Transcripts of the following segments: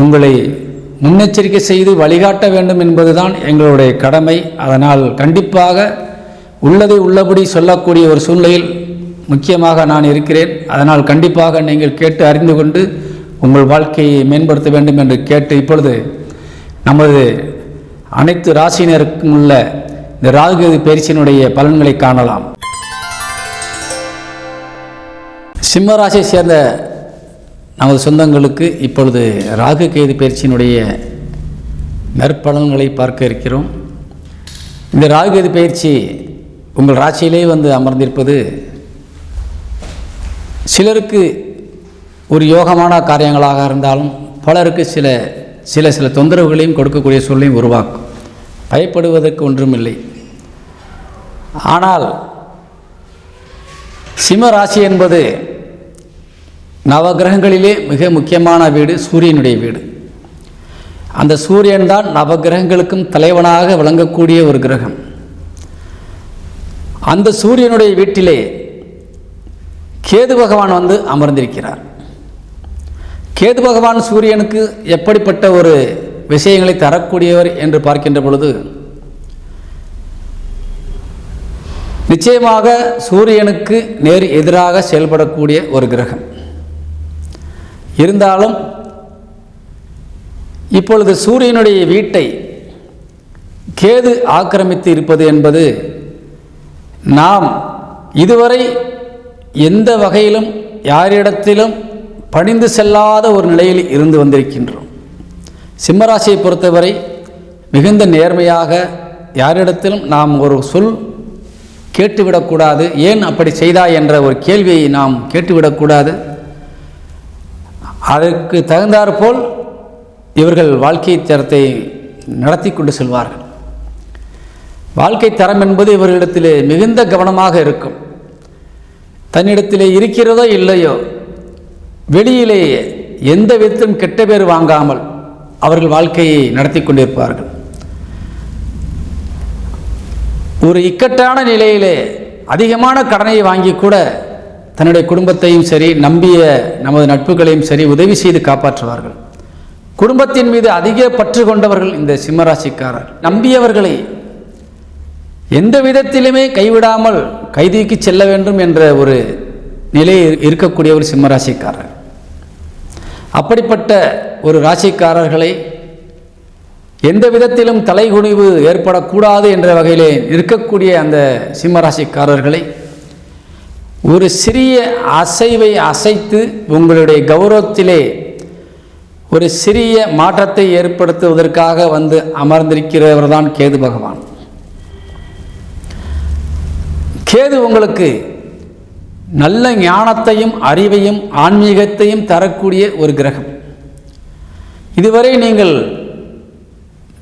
உங்களை முன்னெச்சரிக்கை செய்து வழிகாட்ட வேண்டும் என்பதுதான் எங்களுடைய கடமை. அதனால் கண்டிப்பாக உள்ளதை உள்ளபடி சொல்லக்கூடிய ஒரு சூழ்நிலையில் முக்கியமாக நான் இருக்கிறேன். அதனால் கண்டிப்பாக நீங்கள் கேட்டு அறிந்து கொண்டு உங்கள் வாழ்க்கையை மேம்படுத்த வேண்டும் என்று கேட்டு இப்பொழுது நமது அனைத்து ராசியினருக்கும் உள்ள இந்த ராகுகேது பயிற்சியினுடைய பலன்களை காணலாம். சிம்ம ராசியை சேர்ந்த நமது சொந்தங்களுக்கு இப்பொழுது ராகு கேது பயிற்சியினுடைய நற்பலன்களை பார்க்க இருக்கிறோம். இந்த ராகு கேது பயிற்சி உங்கள் ராசியிலே வந்து அமர்ந்திருப்பது சிலருக்கு ஒரு யோகமான காரியங்களாக இருந்தாலும் பலருக்கு சில சில சில தொந்தரவுகளையும் கொடுக்கக்கூடிய சூழ்நிலையும் உருவாக்கும். பயப்படுவதற்கு ஒன்றுமில்லை. ஆனால் சிம்ம ராசி என்பது நவகிரகங்களிலே மிக முக்கியமான வீடு சூரியனுடைய வீடு. அந்த சூரியன் தான் நவகிரகங்களுக்கும் தலைவனாக விளங்கக்கூடிய ஒரு கிரகம். அந்த சூரியனுடைய வீட்டிலே கேது பகவான் வந்து அமர்ந்திருக்கிறார். கேது பகவான் சூரியனுக்கு எப்படிப்பட்ட ஒரு விஷயங்களை தரக்கூடியவர் என்று பார்க்கின்ற பொழுது நிச்சயமாக சூரியனுக்கு நேர் எதிராக செயல்படக்கூடிய ஒரு கிரகம். இருந்தாலும் இப்பொழுது சூரியனுடைய வீட்டை கேது ஆக்கிரமித்து இருப்பது என்பது நாம் இதுவரை எந்த வகையிலும் யாரிடத்திலும் பணிந்து செல்லாத ஒரு நிலையில் இருந்து வந்திருக்கின்றோம். சிம்மராசியை பொறுத்தவரை மிகுந்த நேர்மையாக யாரிடத்திலும் நாம் ஒரு சொல் கேட்டுவிடக்கூடாது. ஏன் அப்படி செய்தா என்ற ஒரு கேள்வியை நாம் கேட்டுவிடக்கூடாது. அதற்கு தகுந்தாற்போல் இவர்கள் வாழ்க்கை தரத்தை நடத்தி கொண்டு செல்வார்கள். வாழ்க்கை தரம் என்பது இவர்களிடத்திலே மிகுந்த கவனமாக இருக்கும். தன்னிடத்திலே இருக்கிறதோ இல்லையோ வெளியிலேயே எந்த விதத்திலும் கெட்ட பேர் வாங்காமல் அவர்கள் வாழ்க்கையை நடத்தி கொண்டிருப்பார்கள். ஒரு இக்கட்டான நிலையிலே அதிகமான கடனை வாங்கி கூட தன்னுடைய குடும்பத்தையும் சரி நம்பிய நமது நட்புகளையும் சரி உதவி செய்து காப்பாற்றுவார்கள். குடும்பத்தின் மீது அதிக பற்று கொண்டவர்கள் இந்த சிம்மராசிக்காரர். நம்பியவர்களை எந்த விதத்திலுமே கைவிடாமல் கைதிக்கு செல்ல வேண்டும் என்ற ஒரு நிலை இருக்கக்கூடிய ஒரு சிம்மராசிக்காரர். அப்படிப்பட்ட ஒரு ராசிக்காரர்களை எந்த விதத்திலும் தலைகுனிவு ஏற்படக்கூடாது என்ற வகையிலே இருக்கக்கூடிய அந்த சிம்மராசிக்காரர்களை ஒரு சிறிய அசைவை அசைத்து உங்களுடைய கௌரவத்திலே ஒரு சிறிய மாற்றத்தை ஏற்படுத்துவதற்காக வந்து அமர்ந்திருக்கிறவர் தான் கேது பகவான். கேது உங்களுக்கு நல்ல ஞானத்தையும் அறிவையும் ஆன்மீகத்தையும் தரக்கூடிய ஒரு கிரகம். இதுவரை நீங்கள்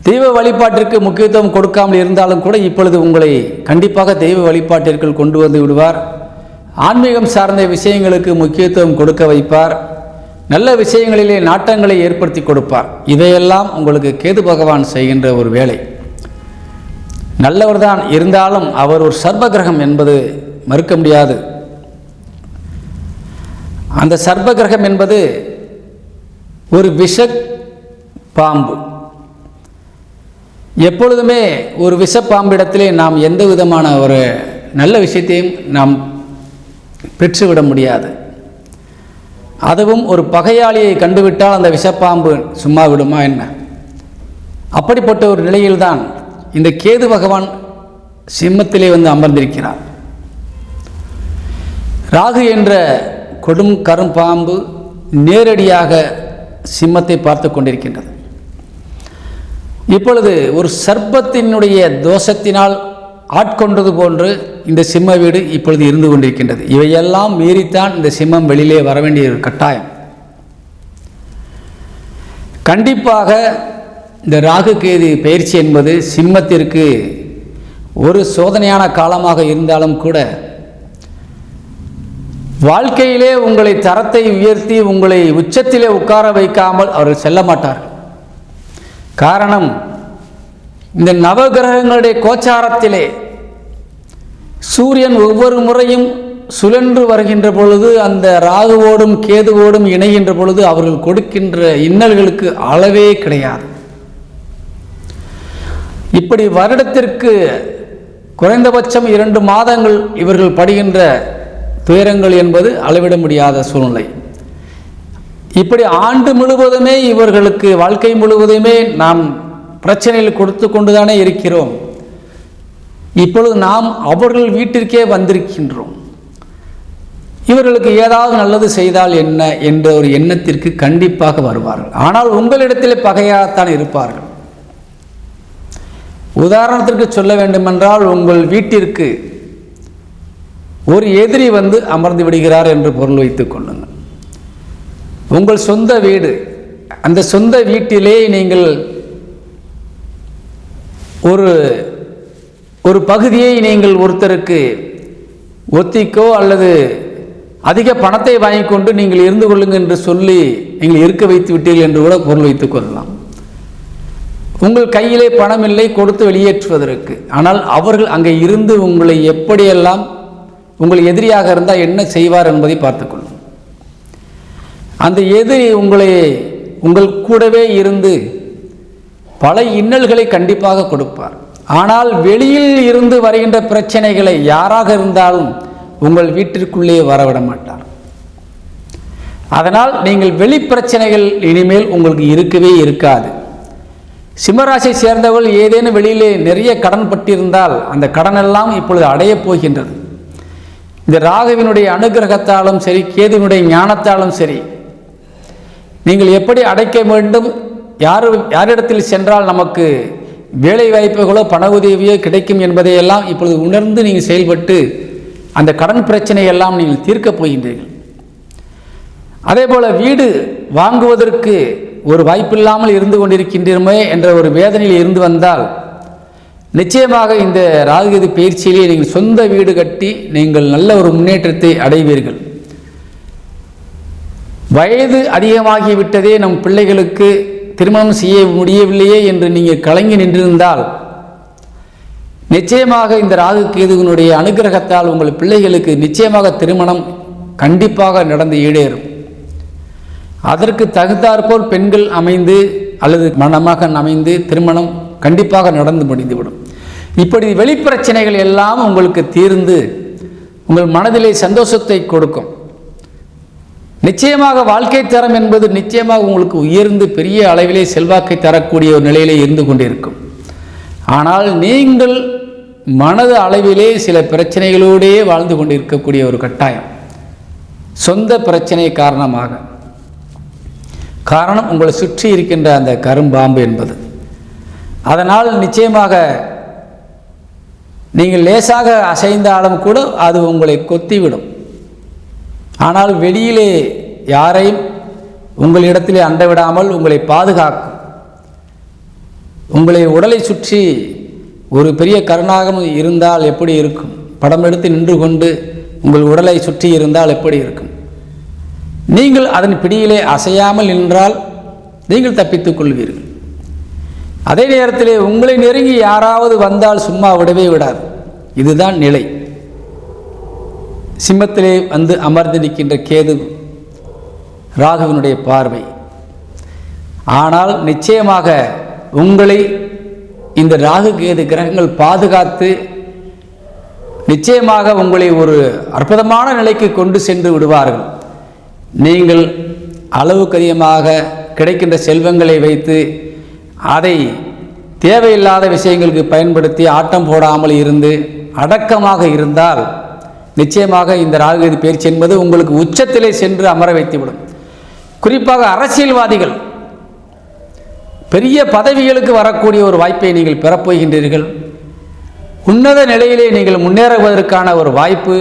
தெய்வ வழிபாட்டிற்கு முக்கியத்துவம் கொடுக்காமல் இருந்தாலும் கூட இப்பொழுது உங்களை கண்டிப்பாக தெய்வ வழிபாட்டிற்குள் கொண்டு வந்து விடுவார். ஆன்மீகம் சார்ந்த விஷயங்களுக்கு முக்கியத்துவம் கொடுக்க வைப்பார். நல்ல விஷயங்களிலே நாட்டங்களை ஏற்படுத்தி கொடுப்பார். இதையெல்லாம் உங்களுக்கு கேது பகவான் செய்கின்ற ஒரு வேலை. நல்லவர்தான் இருந்தாலும் அவர் ஒரு சர்ப கிரகம் என்பது மறுக்க முடியாது. அந்த சர்ப கிரகம் என்பது ஒரு விஷ பாம்பு எப்பொழுதுமே ஒரு விஷப்பாம்பிடத்திலே நாம் எந்த விதமான ஒரு நல்ல விஷயத்தையும் நாம் பெற்றுவிட முடியாது. அதுவும் ஒரு பகையாளியை கண்டுவிட்டால் அந்த விஷப்பாம்பு சும்மா விடுமா என்ன? அப்படிப்பட்ட ஒரு நிலையில்தான் இந்த கேது பகவான் சிம்மத்திலே வந்து அமர்ந்திருக்கிறார். ராகு என்ற கொடும் கரும்பாம்பு நேரடியாக சிம்மத்தை பார்த்து கொண்டிருக்கின்றது. இப்பொழுது ஒரு சர்ப்பத்தினுடைய தோஷத்தினால் ஆட்கொண்டது போன்று இந்த சிம்ம வீடு இப்பொழுது இருந்து கொண்டிருக்கின்றது. இவையெல்லாம் மீறித்தான் இந்த சிம்மம் வெளியிலே வர வேண்டிய ஒரு கட்டாயம். கண்டிப்பாக இந்த ராகு கேது பயிற்சி என்பது சிம்மத்திற்கு ஒரு சோதனையான காலமாக இருந்தாலும் கூட வாழ்க்கையிலே உங்களை தரத்தை உயர்த்தி உங்களை உச்சத்திலே உட்கார வைக்காமல் அவர்கள் செல்ல மாட்டார்கள். காரணம் இந்த நவகிரகங்களுடைய கோச்சாரத்திலே சூரியன் ஒவ்வொரு முறையும் சுழன்று வருகின்ற பொழுது அந்த ராகுவோடும் கேதுவோடும் இணைகின்ற பொழுது அவர்கள் கொடுக்கின்ற இன்னல்களுக்கு அளவே கிடையாது. இப்படி வருடத்திற்கு குறைந்தபட்சம் இரண்டு மாதங்கள் இவர்கள் படுகின்ற துயரங்கள் என்பது அளவிட முடியாத சூழ்நிலை. இப்படி ஆண்டு முழுவதுமே இவர்களுக்கு வாழ்க்கை முழுவதுமே நாம் பிரச்சனையில் கொடுத்து கொண்டுதானே இருக்கிறோம். இப்பொழுது நாம் அவர்கள் வீட்டிற்கே வந்திருக்கின்றோம். இவர்களுக்கு ஏதாவது நல்லது செய்தால் என்ன என்ற ஒரு எண்ணத்திற்கு கண்டிப்பாக வருவார்கள். ஆனால் உங்களிடத்திலே பகையாகத்தான் இருப்பார்கள். உதாரணத்திற்கு சொல்ல வேண்டுமென்றால் உங்கள் வீட்டிற்கு ஒரு எதிரி வந்து அமர்ந்து விடுகிறார் என்று பொருள் வைத்துக் கொள்ளுங்கள். உங்கள் சொந்த வீடு அந்த சொந்த வீட்டிலே நீங்கள் ஒரு ஒரு பகுதியை நீங்கள் ஒருத்தருக்கு ஒத்திக்கோ அல்லது அதிக பணத்தை வாங்கி கொண்டு நீங்கள் இருந்து கொள்ளுங்கள் என்று சொல்லி நீங்கள் இருக்க வைத்து விட்டீர்கள் என்று கூட பொருள் வைத்துக் கொள்ளலாம். உங்கள் கையிலே பணம் இல்லை கொடுத்து வெளியேற்றுவதற்கு. ஆனால் அவர்கள் அங்கே இருந்து உங்களை எப்படியெல்லாம் உங்கள் எதிரியாக இருந்தால் என்ன செய்வார் என்பதை பார்த்துக்கொள்ளும் அந்த எதிரி உங்களை உங்கள் கூடவே இருந்து பல இன்னல்களை கண்டிப்பாக கொடுப்பார். ஆனால் வெளியில் இருந்து வருகின்ற பிரச்சனைகளை யாராக இருந்தாலும் உங்கள் வீட்டிற்குள்ளே வரவிட மாட்டார். அதனால் நீங்கள் வெளி பிரச்சனைகள் இனிமேல் உங்களுக்கு இருக்கவே இருக்காது. சிம்மராசியை சேர்ந்தவர்கள் ஏதேனும் வெளியிலே நிறைய கடன் பட்டிருந்தால் அந்த கடனெல்லாம் இப்பொழுது அடையப் போகின்றது. இந்த ராகுவினுடைய அனுகிரகத்தாலும் சரி கேதுவினுடைய ஞானத்தாலும் சரி நீங்கள் எப்படி அடைக்க வேண்டும்? யார் யாரிடத்தில் சென்றால் நமக்கு வேலை வாய்ப்புகளோ பண உதவியோ கிடைக்கும் என்பதையெல்லாம் இப்பொழுது உணர்ந்து நீங்கள் செயல்பட்டு அந்த கடன் பிரச்சனையெல்லாம் நீங்கள் தீர்க்கப் போகின்றீர்கள். அதே போல் வீடு வாங்குவதற்கு ஒரு வாய்ப்பில்லாமல் இருந்து கொண்டிருக்கின்றோமே என்ற ஒரு வேதனையில் இருந்து வந்தால் நிச்சயமாக இந்த ராகுகதி பயிற்சியிலே நீங்கள் சொந்த வீடு கட்டி நீங்கள் நல்ல ஒரு முன்னேற்றத்தை அடைவீர்கள். வயது அதிகமாகிவிட்டதே நம் பிள்ளைகளுக்கு திருமணம் செய்ய முடியவில்லையே என்று நீங்கள் கலங்கி நின்றிருந்தால் நிச்சயமாக இந்த ராகு கேதுவினுடைய அனுகிரகத்தால் உங்கள் பிள்ளைகளுக்கு நிச்சயமாக திருமணம் கண்டிப்பாக நடந்து ஈடேறும். அதற்கு தகுந்தாற்போல் பெண்கள் அமைந்து அல்லது மணமகன் அமைந்து திருமணம் கண்டிப்பாக நடந்து முடிந்துவிடும். இப்படி வெளிப்பிரச்சனைகள் எல்லாம் உங்களுக்கு தீர்ந்து உங்கள் மனதிலே சந்தோஷத்தை கொடுக்கும். நிச்சயமாக வாழ்க்கை தரம் என்பது நிச்சயமாக உங்களுக்கு உயர்ந்து பெரிய அளவிலே செல்வாக்கை தரக்கூடிய ஒரு நிலையிலே இருந்து கொண்டிருக்கும். ஆனால் நீங்கள் மனது அளவிலே சில பிரச்சனைகளோடே வாழ்ந்து கொண்டிருக்கக்கூடிய ஒரு கட்டாயம். சொந்த பிரச்சனை காரணமாக. காரணம் உங்களை சுற்றி இருக்கின்ற அந்த கரும்பாம்பு என்பது. அதனால் நிச்சயமாக நீங்கள் லேசாக அசைந்தாலும் கூட அது உங்களை கொத்திவிடும். ஆனால் வெளியிலே யாரையும் உங்களிடத்திலே அண்ட விடாமல் உங்களை பாதுகாக்கும். உங்களை உடலை சுற்றி ஒரு பெரிய கருணாகம் இருந்தால் எப்படி இருக்கும்? படம் எடுத்து நின்று கொண்டு உங்கள் உடலை சுற்றி இருந்தால் எப்படி இருக்கும்? நீங்கள் அதன் பிடியிலே அசையாமல் நின்றால் நீங்கள் தப்பித்துக் கொள்வீர்கள். அதே நேரத்திலே உங்களை நெருங்கி யாராவது வந்தால் சும்மா விடவே விடாது. இதுதான் நிலை. சிம்மத்திலே வந்து அமர்ந்திருக்கின்ற கேது ராகுவினுடைய பார்வை. ஆனால் நிச்சயமாக உங்களை இந்த ராகு கேது கிரகங்கள் பாதுகாத்து நிச்சயமாக உங்களை ஒரு அற்புதமான நிலைக்கு கொண்டு சென்று விடுவார்கள். நீங்கள் அளவுக்கு அதிகமாக கிடைக்கின்ற செல்வங்களை வைத்து அதை தேவையில்லாத விஷயங்களுக்கு பயன்படுத்தி ஆட்டம் போடாமல் இருந்து அடக்கமாக இருந்தால் நிச்சயமாக இந்த ராகுகேது பயிற்சி என்பது உங்களுக்கு உச்சத்திலே சென்று அமர வைத்துவிடும். குறிப்பாக அரசியல்வாதிகள் பெரிய பதவிகளுக்கு வரக்கூடிய ஒரு வாய்ப்பை நீங்கள் பெறப்போகின்றீர்கள். உன்னத நிலையிலே நீங்கள் முன்னேறுவதற்கான ஒரு வாய்ப்பு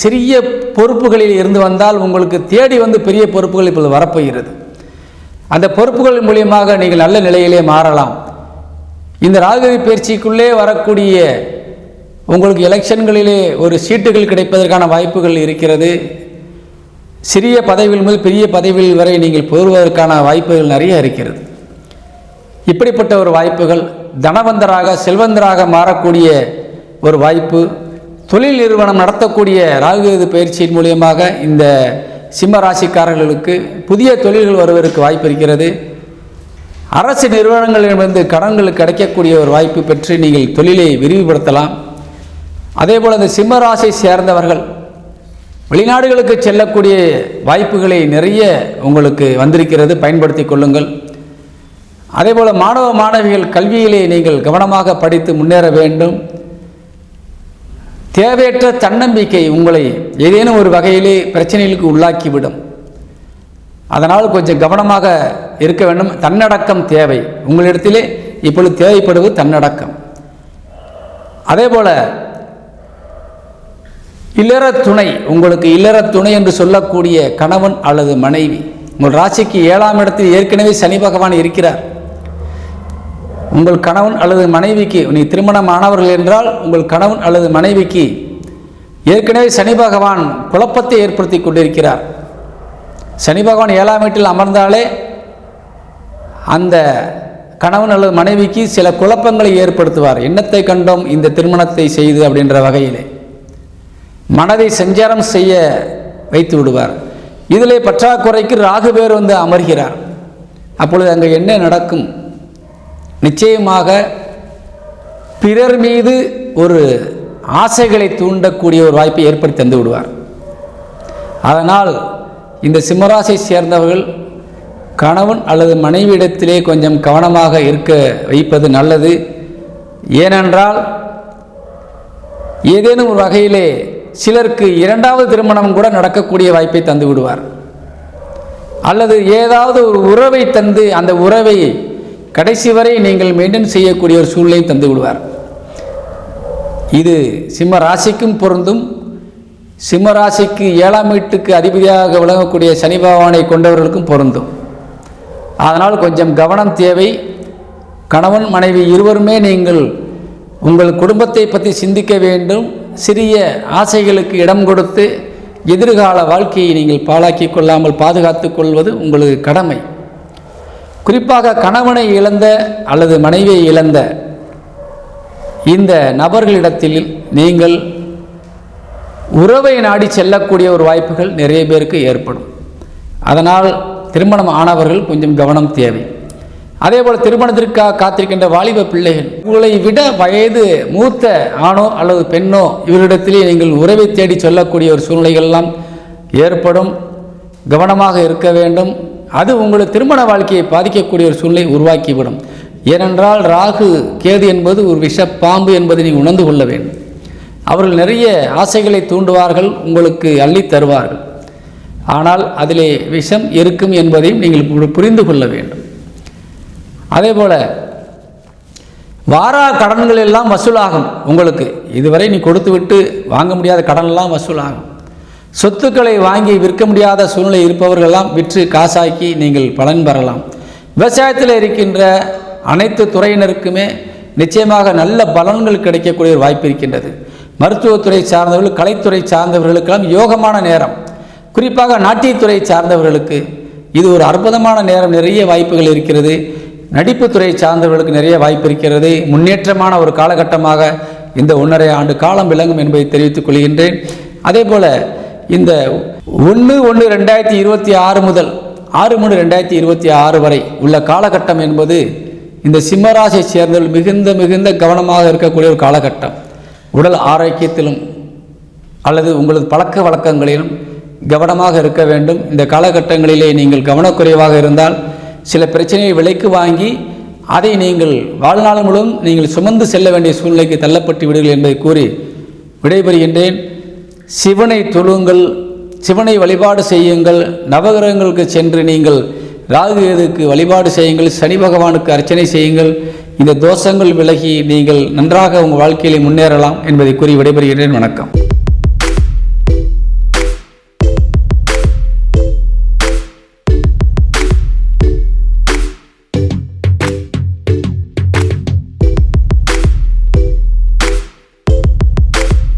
சிறிய பொறுப்புகளில் இருந்து வந்தால் உங்களுக்கு தேடி வந்து பெரிய பொறுப்புகள் இப்பொழுது வரப்போகிறது. அந்த பொறுப்புகள் மூலியமாக நீங்கள் நல்ல நிலையிலே மாறலாம். இந்த ராகுகதி பயிற்சிக்குள்ளே வரக்கூடிய உங்களுக்கு எலெக்ஷன்களிலே ஒரு சீட்டுகள் கிடைப்பதற்கான வாய்ப்புகள் இருக்கிறது. சிறிய பதவிகள் முதல் பெரிய பதவிகள் வரை நீங்கள் பெறுவதற்கான வாய்ப்புகள் நிறைய இருக்கிறது. இப்படிப்பட்ட ஒரு வாய்ப்புகள் தனவந்தராக செல்வந்தராக மாறக்கூடிய ஒரு வாய்ப்பு. தொழில் நிறுவனம் நடத்தக்கூடிய ராகுகேது பயிற்சியின் மூலியமாக இந்த சிம்ம ராசிக்காரர்களுக்கு புதிய தொழில்கள் வருவதற்கு வாய்ப்பு இருக்கிறது. அரசு நிறுவனங்களிடமிருந்து கடன்கள் கிடைக்கக்கூடிய ஒரு வாய்ப்பு பெற்று நீங்கள் தொழிலை விரிவுபடுத்தலாம். அதே போல் இந்த சிம்மராசை சேர்ந்தவர்கள் வெளிநாடுகளுக்கு செல்லக்கூடிய வாய்ப்புகளை நிறைய உங்களுக்கு வந்திருக்கிறது பயன்படுத்தி கொள்ளுங்கள். அதேபோல் மாணவ மாணவிகள் கல்வியிலே நீங்கள் கவனமாக படித்து முன்னேற வேண்டும். தேவையற்ற தன்னம்பிக்கை உங்களை ஏதேனும் ஒரு வகையிலே பிரச்சனைகளுக்கு உள்ளாக்கிவிடும். அதனால் கொஞ்சம் கவனமாக இருக்க வேண்டும். தன்னடக்கம் தேவை. உங்களிடத்திலே இப்பொழுது தேவைப்படுவது தன்னடக்கம். அதே போல் இல்லற துணை உங்களுக்கு இல்லற துணை என்று சொல்லக்கூடிய கணவன் அல்லது மனைவி உங்கள் ராசிக்கு ஏழாம் இடத்தில் ஏற்கனவே சனி பகவான் இருக்கிறார். உங்கள் கணவன் அல்லது மனைவிக்கு நீ திருமணமானவர்கள் என்றால் உங்கள் கணவன் அல்லது மனைவிக்கு ஏற்கனவே சனி பகவான் குழப்பத்தை ஏற்படுத்தி கொண்டிருக்கிறார். சனி பகவான் ஏழாம் வீட்டில் அமர்ந்தாலே அந்த கணவன் அல்லது மனைவிக்கு சில குழப்பங்களை ஏற்படுத்துவார். எண்ணத்தை கண்டோம் இந்த திருமணத்தை செய்து அப்படின்ற வகையிலே. மனதை சஞ்சாரம் செய்ய வைத்து விடுவார். இதிலே பற்றாக்குறைக்கு ராகு பேர் வந்து அமர்கிறார். அப்பொழுது அங்கே என்ன நடக்கும்? நிச்சயமாக பிறர் மீது ஒரு ஆசைகளை தூண்டக்கூடிய ஒரு வாய்ப்பை ஏற்படுத்தி தந்து விடுவார். அதனால் இந்த சிம்மராசை சேர்ந்தவர்கள் கணவன் அல்லது மனைவியிடத்திலே கொஞ்சம் கவனமாக இருக்க வைப்பது நல்லது. ஏனென்றால் ஏதேனும் ஒரு வகையிலே சிலருக்கு இரண்டாவது திருமணம் கூட நடக்கக்கூடிய வாய்ப்பை தந்து விடுவார். அல்லது ஏதாவது ஒரு உறவை தந்து அந்த உறவை கடைசி வரை நீங்கள் மெயின்டைன் செய்யக்கூடிய ஒரு சூழ்நிலையை தந்து விடுவார். இது சிம்ம ராசிக்கும் பொருந்தும். சிம்ம ராசிக்கு ஏழாம் வீட்டுக்கு அதிபதியாக விளங்கக்கூடிய சனி பகவானை கொண்டவர்களுக்கும் பொருந்தும். அதனால் கொஞ்சம் கவனம் தேவை. கணவன் மனைவி இருவருமே நீங்கள் உங்கள் குடும்பத்தை பற்றி சிந்திக்க வேண்டும். சிறிய ஆசைகளுக்கு இடம் கொடுத்து எதிர்கால வாழ்க்கையை நீங்கள் பாழாக்கி கொள்ளாமல் பாதுகாத்து கொள்வது உங்களது கடமை. குறிப்பாக கணவனை இழந்த அல்லது மனைவியை இழந்த இந்த நபர்களிடத்தில் நீங்கள் உறவை நாடி செல்லக்கூடிய ஒரு வாய்ப்புகள் நிறைய பேருக்கு ஏற்படும். அதனால் திருமணம் ஆனவர்கள் கொஞ்சம் கவனம் தேவை. அதே போல் திருமணத்திற்காக காத்திருக்கின்ற வாலிப பிள்ளைகள் உங்களை விட வயது மூத்த ஆணோ அல்லது பெண்ணோ இவரிடத்திலே நீங்கள் உறவை தேடி சொல்லக்கூடிய ஒரு சூழ்நிலைகள்லாம் ஏற்படும் கவனமாக இருக்க வேண்டும். அது உங்களது திருமண வாழ்க்கையை பாதிக்கக்கூடிய ஒரு சூழ்நிலை உருவாக்கிவிடும். ஏனென்றால் ராகு கேது என்பது ஒரு விஷ பாம்பு என்பதை நீங்கள் உணர்ந்து கொள்ள வேண்டும். அவர்கள் நிறைய ஆசைகளை தூண்டுவார்கள் உங்களுக்கு அள்ளித் தருவார்கள். ஆனால் அதிலே விஷம் இருக்கும் என்பதையும் நீங்கள் புரிந்து கொள்ள வேண்டும். அதே போல் வாரா கடன்கள் எல்லாம் வசூலாகும் உங்களுக்கு. இதுவரை நீ கொடுத்து விட்டு வாங்க முடியாத கடன் எல்லாம் வசூலாகும். சொத்துக்களை வாங்கி விற்க முடியாத சூழ்நிலை இருப்பவர்களெல்லாம் விற்று காசாக்கி நீங்கள் பலன் பெறலாம். விவசாயத்தில் இருக்கின்ற அனைத்து துறையினருக்குமே நிச்சயமாக நல்ல பலன்கள் கிடைக்கக்கூடிய ஒரு வாய்ப்பு இருக்கின்றது. மருத்துவத்துறை சார்ந்தவர்கள் கலைத்துறை சார்ந்தவர்களுக்கெல்லாம் யோகமான நேரம். குறிப்பாக நாட்டியத்துறை சார்ந்தவர்களுக்கு இது ஒரு அற்புதமான நேரம் நிறைய வாய்ப்புகள் இருக்கிறது. நடிப்புத்துறை சார்ந்தவர்களுக்கு நிறைய வாய்ப்பு இருக்கிறது. முன்னேற்றமான ஒரு காலகட்டமாக இந்த ஒன்றரை ஆண்டு காலம் விளங்கும் என்பதை தெரிவித்துக் கொள்கின்றேன். அதே போல இந்த ஒன்று ஒன்று ரெண்டாயிரத்தி இருபத்தி ஆறு முதல் ஆறு மூணு ரெண்டாயிரத்தி இருபத்தி ஆறு வரை உள்ள காலகட்டம் என்பது இந்த சிம்மராசியை சேர்ந்தவர்கள் மிகுந்த மிகுந்த கவனமாக இருக்கக்கூடிய ஒரு காலகட்டம். உடல் ஆரோக்கியத்திலும் அல்லது உங்களது பழக்க வழக்கங்களிலும் கவனமாக இருக்க வேண்டும். இந்த காலகட்டங்களிலே நீங்கள் கவனக்குறைவாக இருந்தால் சில பிரச்சனையை விலைக்கு வாங்கி அதை நீங்கள் வாழ்நாள் முழுவதும் நீங்கள் சுமந்து செல்ல வேண்டிய சூழ்நிலைக்கு தள்ளப்பட்டு விடுங்கள் என்பதை கூறி விடைபெறுகின்றேன். சிவனை தொழுங்கள் சிவனை வழிபாடு செய்யுங்கள் நவகிரகங்களுக்கு சென்று நீங்கள் ராகுகேதுக்கு வழிபாடு செய்யுங்கள் சனி பகவானுக்கு அர்ச்சனை செய்யுங்கள் இந்த தோஷங்கள் விலகி நீங்கள் நன்றாக உங்கள் வாழ்க்கையிலே முன்னேறலாம் என்பதை கூறி விடைபெறுகிறேன் வணக்கம்.